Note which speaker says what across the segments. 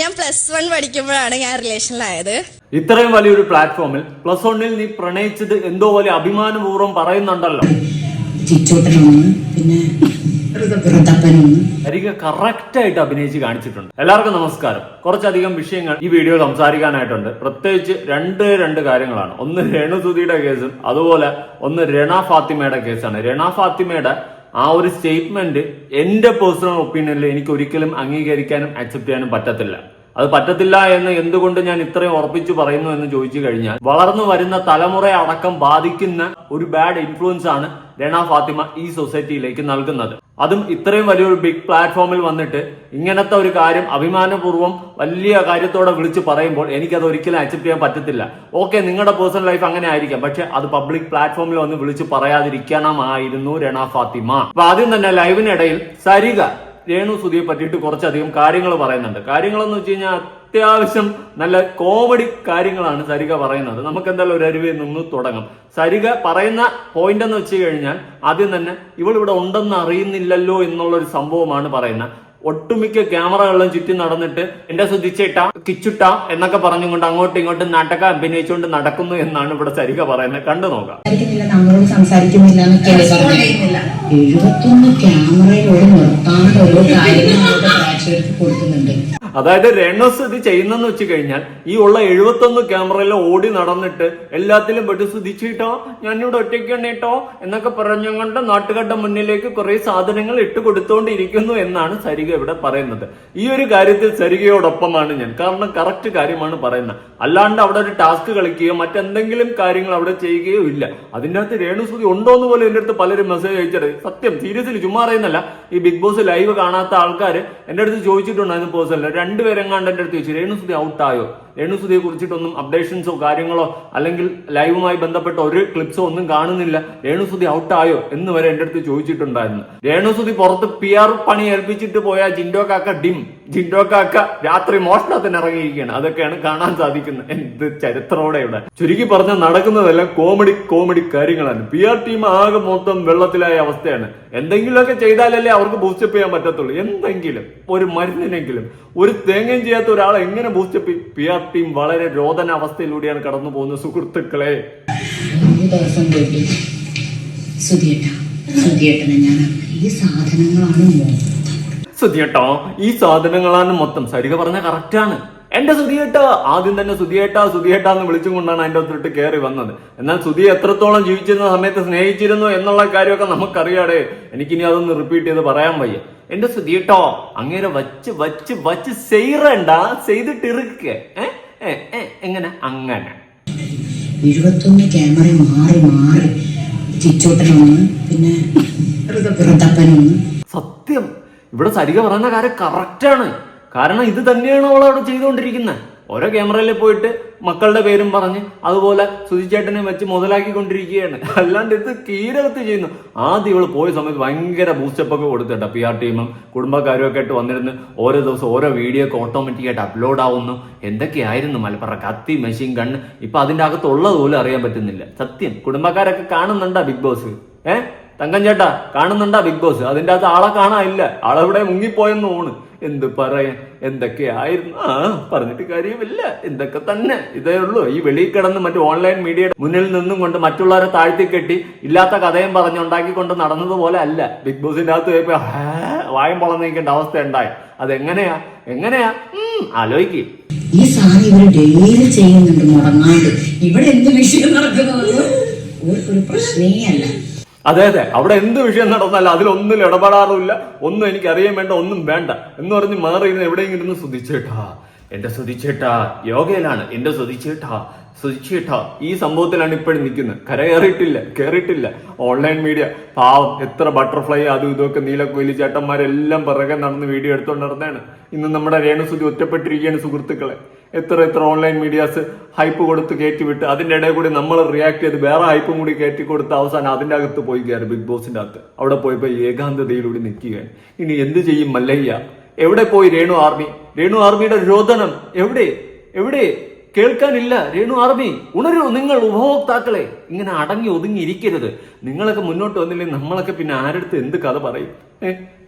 Speaker 1: ഞാൻ plus one പഠിക്കുമ്പോഴാണ് ഞാൻ റിലേഷനിലായത്
Speaker 2: ഇത്രയും വലിയൊരു പ്ലാറ്റ്ഫോമിൽ പ്ലസ് വണ്ണിൽ നീ പ്രണയിച്ചത് എന്തോ വലിയ അഭിമാനപൂർവം പറയുന്നുണ്ടല്ലോ.
Speaker 3: പിന്നെ ഋതപ്പനൊന്ന്
Speaker 2: അരിക കറക്റ്റ് ആയിട്ട് അഭിനയിച്ച് കാണിച്ചിട്ടുണ്ട്. എല്ലാവർക്കും നമസ്കാരം. കുറച്ചധികം വിഷയങ്ങൾ ഈ വീഡിയോ സംസാരിക്കാനായിട്ടുണ്ട്. പ്രത്യേകിച്ച് രണ്ട് രണ്ട് കാര്യങ്ങളാണ്. ഒന്ന് രേണുസുതിയുടെ കേസും അതുപോലെ ഒന്ന് രണ ഫാത്തിമയുടെ കേസാണ് രണ ഫാത്തിമയുടെ ആ ഒരു സ്റ്റേറ്റ്മെന്റ് എന്റെ പേഴ്സണൽ ഒപ്പീനിയനിൽ എനിക്ക് ഒരിക്കലും അംഗീകരിക്കാനും അക്സെപ്റ്റ് ചെയ്യാനും പറ്റത്തില്ല. അത് പറ്റത്തില്ല എന്ന് എന്തുകൊണ്ട് ഞാൻ ഇത്രയും ഉറപ്പിച്ചു പറയുന്നു എന്ന് ചോദിച്ചു കഴിഞ്ഞാൽ വളർന്നു വരുന്ന തലമുറയെ അടക്കം ബാധിക്കുന്ന ഒരു ബാഡ് ഇൻഫ്ലുവൻസ് ആണ് രണ ഫാത്തിമ ഈ സൊസൈറ്റിയിലേക്ക് നൽകുന്നത്. അതും ഇത്രയും വലിയൊരു ബിഗ് പ്ലാറ്റ്ഫോമിൽ വന്നിട്ട് ഇങ്ങനത്തെ ഒരു കാര്യം അഭിമാനപൂർവം വലിയ കാര്യത്തോടെ വിളിച്ച് പറയുമ്പോൾ എനിക്കത് ഒരിക്കലും അക്സെപ്റ്റ് ചെയ്യാൻ പറ്റത്തില്ല. ഓക്കെ നിങ്ങളുടെ പേഴ്സണൽ ലൈഫ് അങ്ങനെ ആയിരിക്കാം പക്ഷെ അത് പബ്ലിക് പ്ലാറ്റ്ഫോമിൽ വന്ന് വിളിച്ച് പറയാതിരിക്കണമായിരുന്നു രണ ഫാത്തിമ. അപ്പൊ ആദ്യം തന്നെ ലൈവിനിടയിൽ സരിക രേണു സുധിയെ പറ്റിയിട്ട് കുറച്ചധികം കാര്യങ്ങൾ പറയുന്നുണ്ട്. കാര്യങ്ങളെന്ന് വെച്ച് കഴിഞ്ഞാൽ അത്യാവശ്യം നല്ല കോമഡി കാര്യങ്ങളാണ് സരിക പറയുന്നത്. നമുക്ക് എന്തായാലും ഒരു അരുവിൽ നിന്ന് തുടങ്ങാം. സരിക പറയുന്ന പോയിന്റ് എന്ന് വെച്ച് കഴിഞ്ഞാൽ ആദ്യം തന്നെ ഇവൾ ഇവിടെ ഉണ്ടെന്ന് അറിയുന്നില്ലല്ലോ എന്നുള്ള ഒരു സംഭവമാണ് പറയുന്നത്. ഒട്ടുമിക്ക ക്യാമറകളിലും ചുറ്റി നടന്നിട്ട് എന്റെ ശ്രദ്ധിച്ചിട്ട കിച്ചുട്ട എന്നൊക്കെ പറഞ്ഞുകൊണ്ട് അങ്ങോട്ടും ഇങ്ങോട്ടും നാട്ടക അഭിനയിച്ചുകൊണ്ട് നടക്കുന്നു എന്നാണ് ഇവിടെ സരിക പറയുന്നത്. കണ്ടു നോക്കാം.
Speaker 3: നമ്മളോട് സംസാരിക്കുന്നില്ല നിർത്താണ്ട് ഓരോ കാര്യങ്ങൾ പ്രേക്ഷകർക്ക് കൊടുക്കുന്നുണ്ട്.
Speaker 2: അതായത് രണസ് ഇത് ചെയ്യുന്നെന്ന് വെച്ച് കഴിഞ്ഞാൽ ഈ ഉള്ള എഴുപത്തൊന്ന് ക്യാമറയിൽ ഓടി നടന്നിട്ട് എല്ലാത്തിലും പെട്ട് ശ്രദ്ധിച്ചിട്ടോ ഞാനിവിടെ ഒറ്റയ്ക്കാണ് കേട്ടോ എന്നൊക്കെ പറഞ്ഞുകൊണ്ട് നാട്ടുകാരുടെ മുന്നിലേക്ക് കുറെ സാധനങ്ങൾ ഇട്ട് കൊടുത്തോണ്ടിരിക്കുന്നു എന്നാണ് സരിക ഇവിടെ പറയുന്നത്. ഈ ഒരു കാര്യത്തിൽ സരികയോടൊപ്പമാണ് ഞാൻ. കാരണം കറക്റ്റ് കാര്യമാണ് പറയുന്നത്. അല്ലാണ്ട് അവിടെ ഒരു ടാസ്ക് കളിക്കുകയോ മറ്റെന്തെങ്കിലും കാര്യങ്ങൾ അവിടെ ചെയ്യുകയോ ഇല്ല. അതിന്റെ അകത്ത് രേണുസുതി ഉണ്ടോ എന്ന് പോലും എന്റെ അടുത്ത് പലരും മെസ്സേജ് അയച്ചത് സത്യം സീരിയസ്ലി ചുമ്മാ അറിയുന്നല്ല ഈ ബിഗ് ബോസ് ലൈവ് കാണാത്ത ആൾക്കാർ എന്റെ അടുത്ത് ചോദിച്ചിട്ടുണ്ടായിരുന്നു പേഴ്സണൽ രണ്ടുപേരെങ്ങാണ്ട് എന്റെ അടുത്ത് ചോദിച്ചു രേണുസുതി ഔട്ടായോ രേണുസുതിയെ കുറിച്ചിട്ടൊന്നും അപ്ഡേഷൻസോ കാര്യങ്ങളോ അല്ലെങ്കിൽ ലൈവുമായി ബന്ധപ്പെട്ട ഒരു ക്ലിപ്സോ ഒന്നും കാണുന്നില്ല. രേണുസുതി ഔട്ടായോ എന്ന് വരെ എന്റെ അടുത്ത് ചോദിച്ചിട്ടുണ്ടായിരുന്നു. രേണുസുതി പുറത്ത് പി ആർ പണി ഏൽപ്പിച്ചിട്ട് പോയ ജിൻഡോ കാക്ക ഡിം. ജിൻഡോ കാക്ക രാത്രി മോഷണത്തിന് ഇറങ്ങിയിരിക്കുകയാണ്. അതൊക്കെയാണ് കാണാൻ സാധിക്കുന്നത്. എന്ത് ചരിത്രോടെ ഇവിടെ. ചുരുക്കി പറഞ്ഞ നടക്കുന്നതെല്ലാം കോമഡി കോമഡി കാര്യങ്ങളാണ്. പി ആർ ടീം ആകെ മൊത്തം വെള്ളത്തിലായ അവസ്ഥയാണ്. എന്തെങ്കിലുമൊക്കെ ചെയ്താലല്ലേ അവർക്ക് ബൂസ്റ്റപ്പ് ചെയ്യാൻ പറ്റത്തുള്ളൂ. എന്തെങ്കിലും. ഒരു മരുന്നിനെങ്കിലും. ഒരു തേങ്ങയും ചെയ്യാത്ത ഒരാളെ എങ്ങനെ ബൂസ്റ്റപ്പ് പി ആർ ടീം വളരെ രോദന അവസ്ഥയിലൂടെയാണ് കടന്നു പോകുന്നത് സുഹൃത്തുക്കളെ.
Speaker 3: ഒരു ദിവസം പോയിട്ട് സുധിയേട്ട. സുധിയേട്ടനെ ഞാൻ ഈ സാധനങ്ങളാണ് മൊത്തം.
Speaker 2: സുധിയേട്ടോ ഈ സാധനങ്ങളാണ് മൊത്തം. സരിക പറഞ്ഞ കറക്റ്റാണ് എന്റെ സുധിയേട്ട ആദ്യം തന്നെ സുധിയേട്ട സുധിയേട്ട എന്ന് വിളിച്ചും കൊണ്ടാണ് അതിന്റെ അകത്തോട്ട് കയറി വന്നത്. എന്നാൽ സുധി എത്രത്തോളം ജീവിച്ചിരുന്ന സമയത്ത് സ്നേഹിച്ചിരുന്നു എന്നുള്ള കാര്യമൊക്കെ നമുക്കറിയാടേ. എനിക്കിനി അതൊന്ന് റിപ്പീറ്റ് ചെയ്ത് പറയാൻ വയ്യ. എന്റെ സ്തുതി കേട്ടോ. അങ്ങനെ വച്ച് വച്ച് വച്ച് ചെയ്യണ്ട ഏ, എങ്ങനെ? അങ്ങനെ.
Speaker 3: എഴുപത്തൊന്ന് ക്യാമറ മാറി മാറി ചിച്ചോട്ടനൊന്ന് പിന്നെ വൃദ്ധപ്പനൊന്ന്
Speaker 2: സത്യം. ഇവിടെ സരിക പറയുന്ന കാര്യം കറക്റ്റാണ് കാരണം ഇത് തന്നെയാണ് അവൾ അവിടെ ചെയ്തുകൊണ്ടിരിക്കുന്നത് ഓരോ ക്യാമറയിൽ പോയിട്ട് മക്കളുടെ പേരും പറഞ്ഞ് അതുപോലെ സുധിച്ചേട്ടനെ വെച്ച് മുതലാക്കിക്കൊണ്ടിരിക്കുകയാണ്. അല്ലാണ്ട് ഇത് കീരകത്ത് ചെയ്യുന്നു. ആദ്യം ഇവൾ പോയ സമയത്ത് ഭയങ്കര ബൂസ്റ്റപ്പ് ഒക്കെ കൊടുത്തിട്ടോ പി ആർ ടീമും കുടുംബക്കാരും ഒക്കെ ആയിട്ട് വന്നിരുന്ന് ഓരോ ദിവസം ഓരോ വീഡിയോ ഒക്കെ ഓട്ടോമാറ്റിക് ആയിട്ട് അപ്ലോഡ് ആവുന്നു. എന്തൊക്കെയായിരുന്നു മലപ്പുറ കത്തി മെഷീൻ കണ്ണ് ഇപ്പൊ അതിന്റെ അകത്തുള്ളത് പോലും അറിയാൻ പറ്റുന്നില്ല. സത്യം. കുടുംബക്കാരൊക്കെ കാണുന്നുണ്ടാ ബിഗ് ബോസ് ഏ? തങ്കം ചേട്ടാ കാണുന്നുണ്ടാ ബിഗ് ബോസ് അതിന്റെ അകത്ത് ആളെ കാണാനില്ല. ആളെവിടെ മുങ്ങിപ്പോയെന്ന് ഓണ് എന്ത് പറയാൻ? എന്തൊക്കെയായിരുന്നു? ആ പറഞ്ഞിട്ട് കാര്യമില്ല എന്തൊക്കെ തന്നെ. ഇതേ ഉള്ളൂ. ഈ വെളിയിൽ കിടന്ന് മറ്റു ഓൺലൈൻ മീഡിയയുടെ മുന്നിൽ നിന്നും കൊണ്ട് മറ്റുള്ളവരെ താഴ്ത്തി കെട്ടി ഇല്ലാത്ത കഥയും പറഞ്ഞുണ്ടാക്കിക്കൊണ്ട് നടന്നതുപോലെ അല്ല. ബിഗ് ബോസിന്റെ അകത്ത് പോയപ്പോ വായം പൊളന്നിരിക്കേണ്ട അവസ്ഥ ഉണ്ടായി അതെങ്ങനെയാ? എങ്ങനെയാ? എങ്ങനെയാ ആലോചിക്ക്.
Speaker 3: ഈ സാധനം ഇവർ ഡെയിലി ചെയ്യുന്നുണ്ട് മുടങ്ങാണ്ട് ഇവിടെ എന്ത് വിഷയം നടക്കുന്നത്? ഒരു പ്രശ്നേ അല്ല.
Speaker 2: അതെ അതെ. അവിടെ എന്ത് വിഷയം നടന്നാലും അതിലൊന്നും ഇടപെടാറുമില്ല. ഒന്നും എനിക്ക് അറിയാൻ വേണ്ട ഒന്നും വേണ്ട. എന്ന് പറഞ്ഞ് മാറി ഇരുന്ന് എവിടെയെങ്കിലും ഇരുന്ന് ശ്രദ്ധിച്ചേട്ടാ എന്റെ ശ്രദ്ധിച്ചേട്ടാ യോഗയിലാണ്. എന്റെ ശ്രദ്ധിച്ചേട്ടാ ശ്രദ്ധിച്ചേട്ടാ ഈ സംഭവത്തിലാണ് ഇപ്പോഴും നിൽക്കുന്നത്. കരകയറിയിട്ടില്ല കയറിയിട്ടില്ല ഓൺലൈൻ മീഡിയ. പാവം എത്ര ബട്ടർഫ്ലൈ അതും ഇതൊക്കെ നീലക്കൊയിലി ചേട്ടന്മാരെല്ലാം പിറകെ നടന്ന് വീഡിയോ എടുത്തോണ്ട് നടന്നതാണ് ഇന്ന് നമ്മുടെ രേണുസുതി ഒറ്റപ്പെട്ടിരിക്കുകയാണ് സുഹൃത്തുക്കളെ. എത്ര എത്ര ഓൺലൈൻ മീഡിയാസ് ഹൈപ്പ് കൊടുത്ത് കയറ്റി വിട്ട് അതിന്റെ ഇടയിൽ കൂടി നമ്മൾ റിയാക്ട് ചെയ്ത് വേറെ ഹൈപ്പും കൂടി കയറ്റി കൊടുത്ത് അവസാനം അതിന്റെ അകത്ത് പോയി കയറി ബിഗ് ബോസിന്റെ അകത്ത്. അവിടെ പോയപ്പോൾ ഏകാന്തതയിലൂടെ നിൽക്കുകയാണ്. ഇനി എന്ത് ചെയ്യും മല്ലയ്യ? എവിടെ പോയി രേണു ആർമി? രേണു ആർമിയുടെ രോദനം എവിടെ? എവിടെ? കേൾക്കാനില്ല രേണു ആർമി ഉണരൂ നിങ്ങൾ ഉപഭോക്താക്കളെ. ഇങ്ങനെ അടങ്ങി ഒതുങ്ങി ഇരിക്കരുത് നിങ്ങളൊക്കെ മുന്നോട്ട് വന്നില്ലേ നമ്മളൊക്കെ പിന്നെ ആരടുത്ത് എന്ത് കഥ പറയും?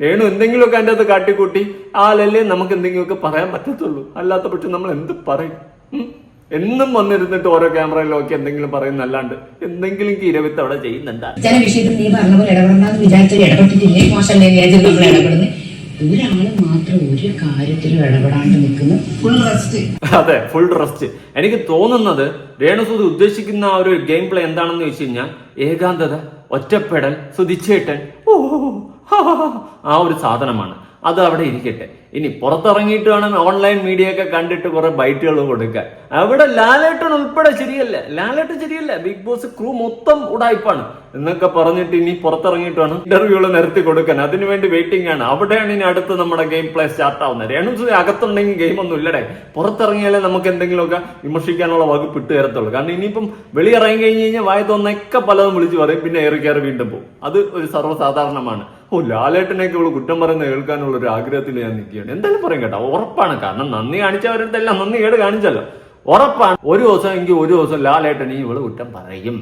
Speaker 2: രേണു എന്തെങ്കിലുമൊക്കെ അതിന്റെ അത് കാട്ടിക്കൂട്ടി ആലല്ലേ നമുക്ക് എന്തെങ്കിലുമൊക്കെ പറയാൻ പറ്റത്തുള്ളൂ. അല്ലാത്ത പക്ഷെ നമ്മൾ എന്ത് പറയും? എന്നും വന്നിരുന്നിട്ട് ഓരോ ക്യാമറയിലൊക്കെ എന്തെങ്കിലും പറയുന്നല്ലാണ്ട് എന്തെങ്കിലും കിരവിത്ത് അവിടെ ചെയ്യുന്നുണ്ടാ
Speaker 3: ചില വിഷയത്തിൽ നീ പറഞ്ഞ പോലെ ഇടപെടണമെന്ന് വിചാരിച്ചത് ഇടപെട്ടിട്ടില്ലേ? നമ്മൾ ഇടപെടുന്നത് ഒരാൾ മാത്രം ഒരു കാര്യത്തിലും ഇടപെടാണ്ട് നിൽക്കുന്നു. ഫുൾ റെസ്റ്റ്
Speaker 2: അതെ ഫുൾ റെസ്റ്റ് എനിക്ക് തോന്നുന്നത് രേണുസുതി ഉദ്ദേശിക്കുന്ന ആ ഒരു ഗെയിം പ്ലേ എന്താണെന്ന് വെച്ച് കഴിഞ്ഞാൽ ഏകാന്തത ഒറ്റപ്പെടൽ സുതിച്ചേട്ടൻ ഓ ആ ഒരു സാധനമാണ്. അത് അവിടെ ഇരിക്കട്ടെ. ഇനി പുറത്തിറങ്ങിയിട്ട് വേണം ഓൺലൈൻ മീഡിയ ഒക്കെ കണ്ടിട്ട് കുറെ ബൈറ്റുകൾ കൊടുക്കാൻ. അവിടെ ലാലേട്ടൻ ഉൾപ്പെടെ ശരിയല്ല. ലാലേട്ടൻ ശരിയല്ല. ബിഗ് ബോസ് ക്രൂ മൊത്തം ഉടായ്പാണ്. എന്നൊക്കെ പറഞ്ഞിട്ട് ഇനി പുറത്തിറങ്ങിയിട്ട് വേണം ഇന്റർവ്യൂകൾ നിരത്തി കൊടുക്കാൻ. അതിനുവേണ്ടി വെയിറ്റിംഗ് ആണ്. അവിടെയാണ് ഇനി അടുത്ത് നമ്മുടെ ഗെയിം പ്ലേ സ്റ്റാർട്ട് ആവുന്നത്. രേണുസുതി അകത്തുണ്ടെങ്കിൽ ഗെയിം ഒന്നും ഇല്ലടേ. പുറത്തിറങ്ങിയാലേ നമുക്ക് എന്തെങ്കിലുമൊക്കെ വിമർശിക്കാനുള്ള വകുപ്പ് ഇട്ട് തരത്തുള്ളൂ. കാരണം ഇനിയിപ്പം വെളിയിറങ്ങി കഴിഞ്ഞ് കഴിഞ്ഞാൽ വായ തോന്നൊക്കെ പലതും വിളിച്ചു പറയും. പിന്നെ ഏറി കയറി വീണ്ടും പോകും. അത് ഒരു സർവസാധാരണമാണ്. ഓ ലാലേട്ടനെയൊക്കെ ഉള്ള കുറ്റം പറയുന്ന കേൾക്കാനുള്ള ഒരു ആഗ്രഹത്തിൽ ഞാൻ നിൽക്കുകയാണ്. എന്തായാലും പറയും കേട്ടോ ഉറപ്പാണ്. കാരണം നന്ദി കാണിച്ചവരടുത്തെല്ലാം നന്ദി കേട് കാണിച്ചല്ലോ. ഉറപ്പാണ്. ഒരു ദിവസം എങ്കിൽ ഒരു ദിവസം ലാലേട്ടൻ ഈ ഇവൾ കുറ്റം പറയും.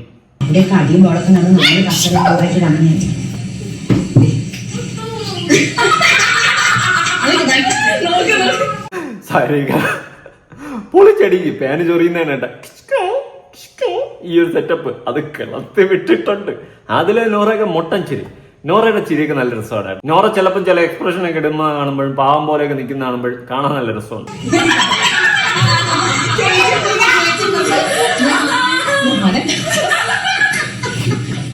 Speaker 2: സരിക പൊളിച്ചടിക്ക് പേന് ചൊറിയുന്നേനേട്ട ഈ ഒരു സെറ്റപ്പ് അത് കിളത്തി വിട്ടിട്ടുണ്ട്. അതിലെ നോറൊക്കെ മുട്ടൻ ചിരി. നോറയുടെ ചിരിയൊക്കെ നല്ല രസമാണ് നോറ ചിലപ്പോൾ ചില എക്സ്പ്രഷൻ ഒക്കെ ഇടുന്ന കാണുമ്പോഴും പാവം പോലെയൊക്കെ നിൽക്കുന്ന കാണുമ്പോഴും കാണാൻ നല്ല രസമുണ്ട്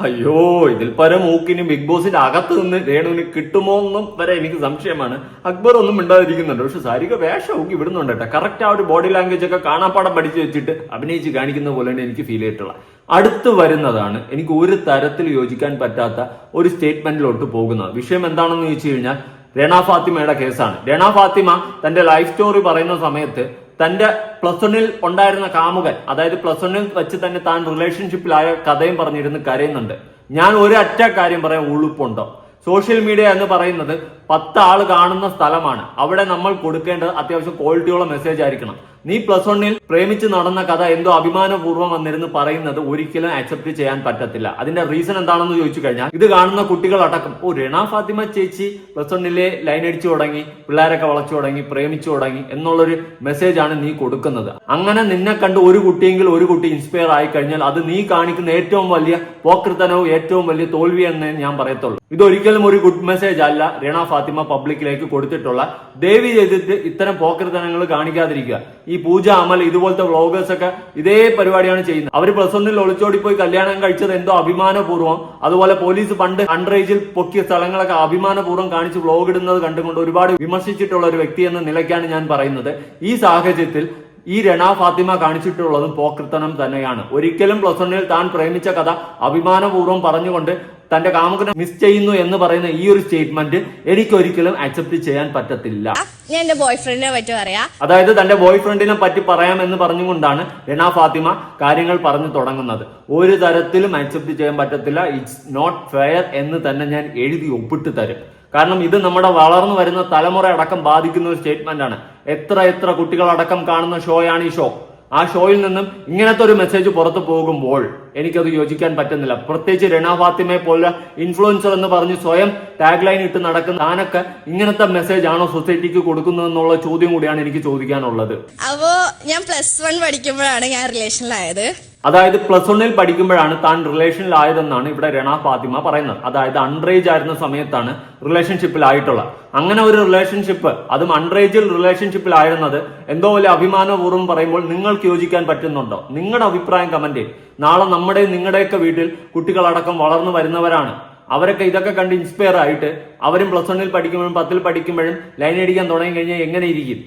Speaker 2: അയ്യോ ഇതിൽ പരം മൂക്കിന് ബിഗ് ബോസിന്റെ അകത്ത് നിന്ന് രേണുവിന് കിട്ടുമോ എന്നും വരെ എനിക്ക് സംശയമാണ്. അക്ബർ ഒന്നും മിണ്ടാതിരിക്കുന്നുണ്ട്. പക്ഷെ സാരിക വേഷം ഊക്കി വിടുന്നുണ്ട് കേട്ടോ. കറക്റ്റ് ആ ഒരു ബോഡി ലാംഗ്വേജ് ഒക്കെ കാണാപ്പാടം പഠിച്ചു വെച്ചിട്ട് അഭിനയിച്ച് കാണിക്കുന്ന പോലെ തന്നെ എനിക്ക് ഫീൽ ചെയ്തിട്ടുള്ള. അടുത്ത് വരുന്നതാണ് എനിക്ക് ഒരു തരത്തിൽ യോജിക്കാൻ പറ്റാത്ത ഒരു സ്റ്റേറ്റ്മെന്റിലോട്ട് പോകുന്നത്. വിഷയം എന്താണെന്ന് ചോദിച്ചു കഴിഞ്ഞാൽ രണാ ഫാത്തിമയുടെ കേസാണ് രണാ ഫാത്തിമ തന്റെ ലൈഫ് സ്റ്റോറി പറയുന്ന സമയത്ത് തന്റെ പ്ലസ് വണ്ണിൽ ഉണ്ടായിരുന്ന കാമുകൻ അതായത് പ്ലസ് വണ്ണിൽ വെച്ച് തന്നെ താൻ റിലേഷൻഷിപ്പിലായ കഥയും പറഞ്ഞിരുന്ന് കരയുന്നുണ്ട്. ഞാൻ ഒരു അറ്റ കാര്യം പറയാൻ ഉളുപ്പുണ്ടോ? സോഷ്യൽ മീഡിയ എന്ന് പറയുന്നത് പത്ത് ആൾ കാണുന്ന സ്ഥലമാണ്. അവിടെ നമ്മൾ കൊടുക്കേണ്ടത് അത്യാവശ്യം ക്വാളിറ്റിയുള്ള മെസ്സേജ് ആയിരിക്കണം. നീ പ്ലസ് വണ്ണിൽ പ്രേമിച്ച് നടന്ന കഥ എന്തോ അഭിമാനപൂർവം വന്നിരുന്ന് പറയുന്നത് ഒരിക്കലും അക്സെപ്റ്റ് ചെയ്യാൻ പറ്റത്തില്ല. അതിന്റെ റീസൺ എന്താണെന്ന് ചോദിച്ചു കഴിഞ്ഞാൽ ഇത് കാണുന്ന കുട്ടികൾ അടക്കം. ഓ രണ ഫാത്തിമ ചേച്ചി പ്ലസ് വണ്ണിലെ ലൈൻ അടിച്ചു തുടങ്ങി പിള്ളേരൊക്കെ വളച്ചു തുടങ്ങി പ്രേമിച്ചു തുടങ്ങി എന്നുള്ളൊരു മെസ്സേജ് ആണ് നീ കൊടുക്കുന്നത്. അങ്ങനെ നിന്നെ കണ്ട് ഒരു കുട്ടിയെങ്കിൽ ഒരു കുട്ടി ഇൻസ്പയർ ആയി കഴിഞ്ഞാൽ അത് നീ കാണിക്കുന്ന ഏറ്റവും വലിയ പോക്രിത്തനവും ഏറ്റവും വലിയ തോൽവി എന്നേ ഞാൻ പറയത്തുള്ളൂ. ഇതൊരിക്കലും ഒരു ഗുഡ് മെസ്സേജ് അല്ല. രണ ഫാത്തിമ പബ്ലിക്കിലേക്ക് കൊടുത്തിട്ടുള്ള ദേവി ചെയ്തിട്ട് ഇത്തരം പോക്കൃതനങ്ങൾ കാണിക്കാതിരിക്കുക. ഈ പൂജ അമൽ ഇതുപോലത്തെ വ്ളോഗേഴ്സ് ഒക്കെ ഇതേ പരിപാടിയാണ് ചെയ്യുന്നത്. അവർ പ്ലസ് വണ്ണിൽ ഒളിച്ചോടി പോയി കല്യാണം കഴിച്ചത് എന്തോ അഭിമാനപൂർവം. അതുപോലെ പോലീസ് പണ്ട് അൺറേജിൽ പൊക്കിയ സ്ഥലങ്ങളൊക്കെ അഭിമാനപൂർവം കാണിച്ച് വ്ളോഗ് ഇടുന്നത് കണ്ടുകൊണ്ട് ഒരുപാട് വിമർശിച്ചിട്ടുള്ള ഒരു വ്യക്തി എന്ന നിലയ്ക്കാണ് ഞാൻ പറയുന്നത്. ഈ സാഹചര്യത്തിൽ ഈ രണ ഫാത്തിമ കാണിച്ചിട്ടുള്ളതും പോക്കൃത്തനം തന്നെയാണ്. ഒരിക്കലും പ്ലസ് വണ്ണിൽ താൻ പ്രേമിച്ച കഥ അഭിമാനപൂർവം പറഞ്ഞുകൊണ്ട് തന്റെ കാമുകനെ മിസ് ചെയ്യുന്നു എന്ന് പറയുന്ന ഈ ഒരു സ്റ്റേറ്റ്മെന്റ് എനിക്കൊരിക്കലും അക്സെപ്റ്റ് ചെയ്യാൻ പറ്റത്തില്ല.
Speaker 1: ഞാൻ എന്റെ ബോയ് ഫ്രണ്ടിനെ പറ്റി പറയാ.
Speaker 2: അതായത് തന്റെ ബോയ് ഫ്രണ്ടിനെ പറ്റി പറയാമെന്ന് പറഞ്ഞുകൊണ്ടാണ് രണ ഫാത്തിമ കാര്യങ്ങൾ പറഞ്ഞു തുടങ്ങുന്നത്. ഒരു തരത്തിലും അക്സെപ്റ്റ് ചെയ്യാൻ പറ്റത്തില്ല. ഇറ്റ്സ് നോട്ട് ഫെയർ എന്ന് തന്നെ ഞാൻ എഴുതി ഒപ്പിട്ട് തരും. കാരണം ഇത് നമ്മുടെ വളർന്നു വരുന്ന തലമുറ അടക്കം ബാധിക്കുന്ന ഒരു സ്റ്റേറ്റ്മെന്റ് ആണ്. എത്ര എത്ര കുട്ടികളടക്കം കാണുന്ന ഷോയാണ് ഈ ഷോ ആ ഷോയിൽ നിന്നും ഇങ്ങനത്തെ ഒരു മെസ്സേജ് പുറത്തു പോകുമ്പോൾ എനിക്കത് യോജിക്കാൻ പറ്റുന്നില്ല. പ്രത്യേകിച്ച് രണ ഫാത്തിമയെ പോലെ ഇൻഫ്ലുവൻസർ എന്ന് പറഞ്ഞ് സ്വയം ടാഗ് ലൈൻ ഇട്ട് നടക്കുന്ന താനൊക്കെ ഇങ്ങനത്തെ മെസ്സേജ് ആണോ സൊസൈറ്റിക്ക് കൊടുക്കുന്നതെന്നുള്ള ചോദ്യം കൂടിയാണ് എനിക്ക് ചോദിക്കാനുള്ളത്.
Speaker 1: അപ്പോ ഞാൻ പ്ലസ് വൺ പഠിക്കുമ്പോഴാണ് ഞാൻ റിലേഷനിലായത്
Speaker 2: അതായത് പ്ലസ് വണ്ണിൽ പഠിക്കുമ്പോഴാണ് താൻ റിലേഷനിലായതെന്നാണ് ഇവിടെ രണ ഫാത്തിമ പറയുന്നത്. അതായത് അൺറേജ് ആയിരുന്ന സമയത്താണ് റിലേഷൻഷിപ്പിലായിട്ടുള്ളത് അങ്ങനെ ഒരു റിലേഷൻഷിപ്പ് അതും അൺറേജിൽ റിലേഷൻഷിപ്പിലായിരുന്നത് എന്തോ പോലെ അഭിമാനപൂർവം പറയുമ്പോൾ നിങ്ങൾക്ക് യോജിക്കാൻ പറ്റുന്നുണ്ടോ? നിങ്ങളുടെ അഭിപ്രായം കമന്റ് നാളെ നമ്മുടെ നിങ്ങളുടെയൊക്കെ വീട്ടിൽ കുട്ടികളടക്കം വളർന്നു വരുന്നവരാണ്. അവരൊക്കെ ഇതൊക്കെ കണ്ട് ഇൻസ്പയർ ആയിട്ട് അവരും പ്ലസ് വണ്ണിൽ പഠിക്കുമ്പോഴും പത്തിൽ പഠിക്കുമ്പോഴും ലൈൻ അടിക്കാൻ തുടങ്ങി കഴിഞ്ഞാൽ എങ്ങനെ ഇരിക്കും?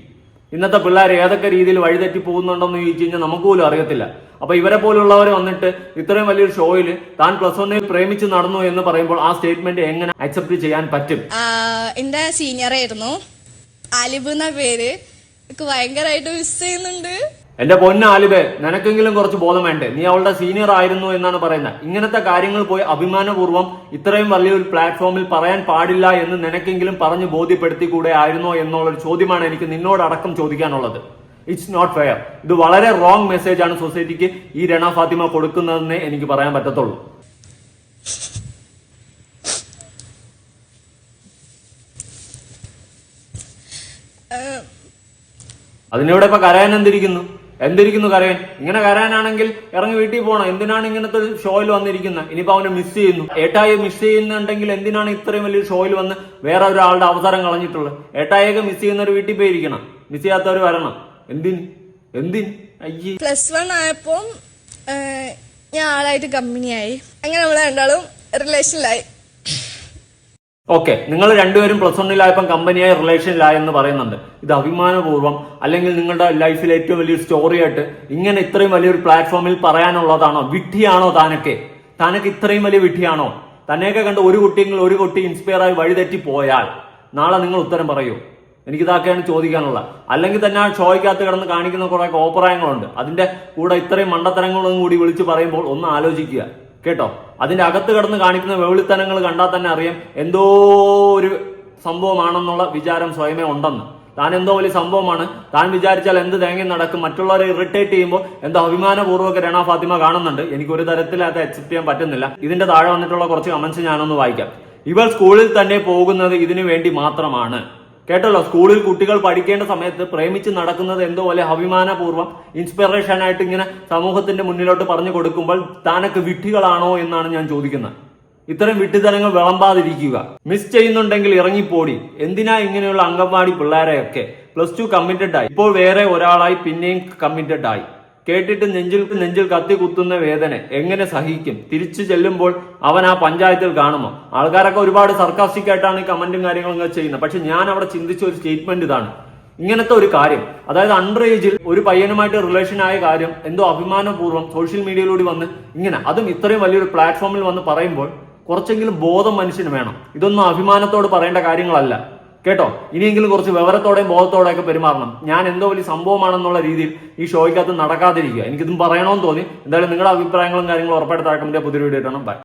Speaker 2: ഇന്നത്തെ പിള്ളേർ ഏതൊക്കെ രീതിയിൽ വഴിതെറ്റി പോകുന്നുണ്ടെന്ന് ചോദിച്ചു കഴിഞ്ഞാൽ നമുക്ക് പോലും അറിയത്തില്ല. അപ്പൊ ഇവരെ പോലുള്ളവർ വന്നിട്ട് ഇത്രയും വലിയൊരു ഷോയിൽ താൻ പ്ലസ് വണ്ണിൽ പ്രേമിച്ച് നടന്നു എന്ന് പറയുമ്പോൾ ആ സ്റ്റേറ്റ്മെന്റ് എങ്ങനെ അക്സെപ്റ്റ് ചെയ്യാൻ പറ്റും?
Speaker 1: എന്റെ സീനിയർ ആയിരുന്നു. അലിബ് എന്ന പേര്. ഭയങ്കരമായിട്ട് മിസ് ചെയ്യുന്നുണ്ട്.
Speaker 2: എന്റെ പൊന്ന ആലിബെ നിനക്കെങ്കിലും കുറച്ച് ബോധം വേണ്ടേ? നീ അവളുടെ സീനിയർ ആയിരുന്നു എന്നാണ് പറയുന്നത്. ഇങ്ങനത്തെ കാര്യങ്ങൾ പോയി അഭിമാനപൂർവം ഇത്രയും വലിയൊരു പ്ലാറ്റ്ഫോമിൽ പറയാൻ പാടില്ല എന്ന് നിനക്കെങ്കിലും പറഞ്ഞ് ബോധ്യപ്പെടുത്തി കൂടെ ആയിരുന്നോ എന്നുള്ളൊരു ചോദ്യമാണ് എനിക്ക് നിന്നോടടക്കം ചോദിക്കാനുള്ളത്. ഇറ്റ്സ് നോട്ട് ഫെയർ ഇത് വളരെ റോങ് മെസ്സേജ് ആണ് സൊസൈറ്റിക്ക് ഈ രണ ഫാത്തിമ കൊടുക്കുന്നതെന്ന് എനിക്ക് പറയാൻ പറ്റത്തുള്ളൂ.
Speaker 1: അതിനോടെ
Speaker 2: അതിനിവിടെ ഇപ്പൊ കരയാൻ എന്തിരിക്കുന്നു? എന്തിരിക്കുന്നു കരയൻ? ഇങ്ങനെ കരയാനാണെങ്കിൽ ഇറങ്ങി വീട്ടിൽ പോകണം എന്തിനാണ് ഇങ്ങനത്തെ ഒരു ഷോയിൽ വന്നിരിക്കുന്നത് ഇനിയിപ്പോ അവനെ മിസ് ചെയ്യുന്നു. ഏട്ടായി മിസ് ചെയ്യുന്നുണ്ടെങ്കിൽ എന്തിനാണ് ഇത്രയും വലിയ ഷോയിൽ വന്ന് വേറെ ഒരാളുടെ അവസരം കളഞ്ഞിട്ടുള്ളത്? ഏട്ടായൊക്കെ മിസ് ചെയ്യുന്നവർ വീട്ടിൽ പോയിരിക്കണം. മിസ് ചെയ്യാത്തവർ വരണം. എന്തിന്? എന്തിന്? അയ്യേ.
Speaker 1: പ്ലസ് വൺ ആയപ്പോൾ ഞാൻ ആളായിട്ട് കമ്പനിയായി അങ്ങനെ നമ്മൾ രണ്ടാളും റിലേഷനിലായി
Speaker 2: ഓക്കെ നിങ്ങൾ രണ്ടുപേരും പ്ലസ് വണ്ണിലായപ്പം കമ്പനിയായി റിലേഷനിലായി എന്ന് പറയുന്നുണ്ട്. ഇത് അഭിമാനപൂർവം അല്ലെങ്കിൽ നിങ്ങളുടെ ലൈഫിൽ ഏറ്റവും വലിയൊരു സ്റ്റോറിയായിട്ട് ഇങ്ങനെ ഇത്രയും വലിയൊരു പ്ലാറ്റ്ഫോമിൽ പറയാനുള്ളതാണോ? വിഡ്ഢിയാണോ താനൊക്കെ? താനൊക്കെ ഇത്രയും വലിയ വിഡ്ഢിയാണോ? തന്നെയൊക്കെ കണ്ട് ഒരു കുട്ടിയെങ്കിലും ഒരു കുട്ടി ഇൻസ്പയർ ആയി വഴിതെറ്റി പോയാൽ നാളെ നിങ്ങൾ ഉത്തരം പറയൂ. എനിക്കിതാക്കെയാണ് ചോദിക്കാനുള്ളത്. അല്ലെങ്കിൽ തന്നെ ആ ഷോയ്ക്കകത്ത് കിടന്ന് കാണിക്കുന്ന കുറെ കോപ്രായങ്ങളുണ്ട്. അതിന്റെ കൂടെ ഇത്രയും മണ്ടത്തരങ്ങളും കൂടി വിളിച്ച് പറയുമ്പോൾ ഒന്ന് ആലോചിക്കുക. കേട്ടോ? അതിന്റെ അകത്ത് കിടന്ന് കാണിക്കുന്ന വെവിളിത്തനങ്ങൾ കണ്ടാൽ തന്നെ അറിയാം. എന്തോ ഒരു സംഭവമാണെന്നുള്ള വിചാരം സ്വയമേ ഉണ്ടെന്ന്. താൻ എന്തോ വലിയ സംഭവമാണ്. താൻ വിചാരിച്ചാൽ എന്ത് തേങ്ങ നടക്കും? മറ്റുള്ളവരെ ഇറിറ്റേറ്റ് ചെയ്യുമ്പോൾ എന്തോ അഭിമാനപൂർവമൊക്കെ രണ ഫാത്തിമ കാണുന്നുണ്ട്. എനിക്ക് ഒരു തരത്തിൽ അത് അക്സെപ്റ്റ് ചെയ്യാൻ പറ്റുന്നില്ല. ഇതിന്റെ താഴെ വന്നിട്ടുള്ള കുറച്ച് കമന്റ്സ് ഞാനൊന്ന് വായിക്കാം. ഇവർ സ്കൂളിൽ തന്നെ പോകുന്നത് ഇതിനു വേണ്ടി മാത്രമാണ്. കേട്ടല്ലോ സ്കൂളിൽ കുട്ടികൾ പഠിക്കേണ്ട സമയത്ത് പ്രേമിച്ച് നടക്കുന്നത് എന്തോ പോലെ അഭിമാനപൂർവം ഇൻസ്പിറേഷൻ ആയിട്ട് ഇങ്ങനെ സമൂഹത്തിന്റെ മുന്നിലോട്ട് പറഞ്ഞു കൊടുക്കുമ്പോൾ താനൊക്കെ വിട്ടികളാണോ എന്നാണ് ഞാൻ ചോദിക്കുന്നത്. ഇത്തരം വിട്ടുതലങ്ങൾ വിളമ്പാതിരിക്കുക. മിസ് ചെയ്യുന്നുണ്ടെങ്കിൽ ഇറങ്ങിപ്പോടി. എന്തിനാ ഇങ്ങനെയുള്ള അംഗൻവാടി പിള്ളേരെയൊക്കെ? പ്ലസ് ടു കമ്മിറ്റഡ് ആയി. ഇപ്പോൾ വേറെ ഒരാളായി പിന്നെയും കമ്മിറ്റഡ് ആയി. കേട്ടിട്ട് നെഞ്ചിൽ നെഞ്ചിൽ കത്തി കുത്തുന്ന വേദന എങ്ങനെ സഹിക്കും? തിരിച്ചു ചെല്ലുമ്പോൾ അവൻ ആ പഞ്ചായത്തിൽ കാണുമോ? ആൾക്കാരൊക്കെ ഒരുപാട് സർക്കാസ്റ്റിക് ആയിട്ടാണ് ഈ കമന്റും കാര്യങ്ങളും ഒക്കെ ചെയ്യുന്നത്. പക്ഷെ ഞാൻ അവിടെ ചിന്തിച്ച ഒരു സ്റ്റേറ്റ്മെന്റ് ഇതാണ്. ഇങ്ങനത്തെ ഒരു കാര്യം അതായത് അണ്ടർ ഏജിൽ ഒരു പയ്യനുമായിട്ട് റിലേഷൻ ആയ കാര്യം എന്തോ അഭിമാനപൂർവം സോഷ്യൽ മീഡിയയിലൂടെ വന്ന് ഇങ്ങനെ അതും ഇത്രയും വലിയൊരു പ്ലാറ്റ്ഫോമിൽ വന്ന് പറയുമ്പോൾ കുറച്ചെങ്കിലും ബോധം മനുഷ്യന് വേണം. ഇതൊന്നും അഭിമാനത്തോട് പറയേണ്ട കാര്യങ്ങളല്ല. കേട്ടോ? ഇനിയെങ്കിലും കുറച്ച് വിവരത്തോടെയും ബോധത്തോടെയൊക്കെ പെരുമാറണം. ഞാൻ എന്തോ വലിയ സംഭവമാണെന്നുള്ള രീതിയിൽ ഈ ഷോയ്ക്കകത്ത് നടക്കാതിരിക്കുക. എനിക്കിതും പറയണമെന്ന് തോന്നി. എന്തായാലും നിങ്ങളുടെ അഭിപ്രായങ്ങളും കാര്യങ്ങളും ഉറപ്പായിട്ട് താഴെ പുതിയൊരു വീഡിയോ ഇടണം ബൈ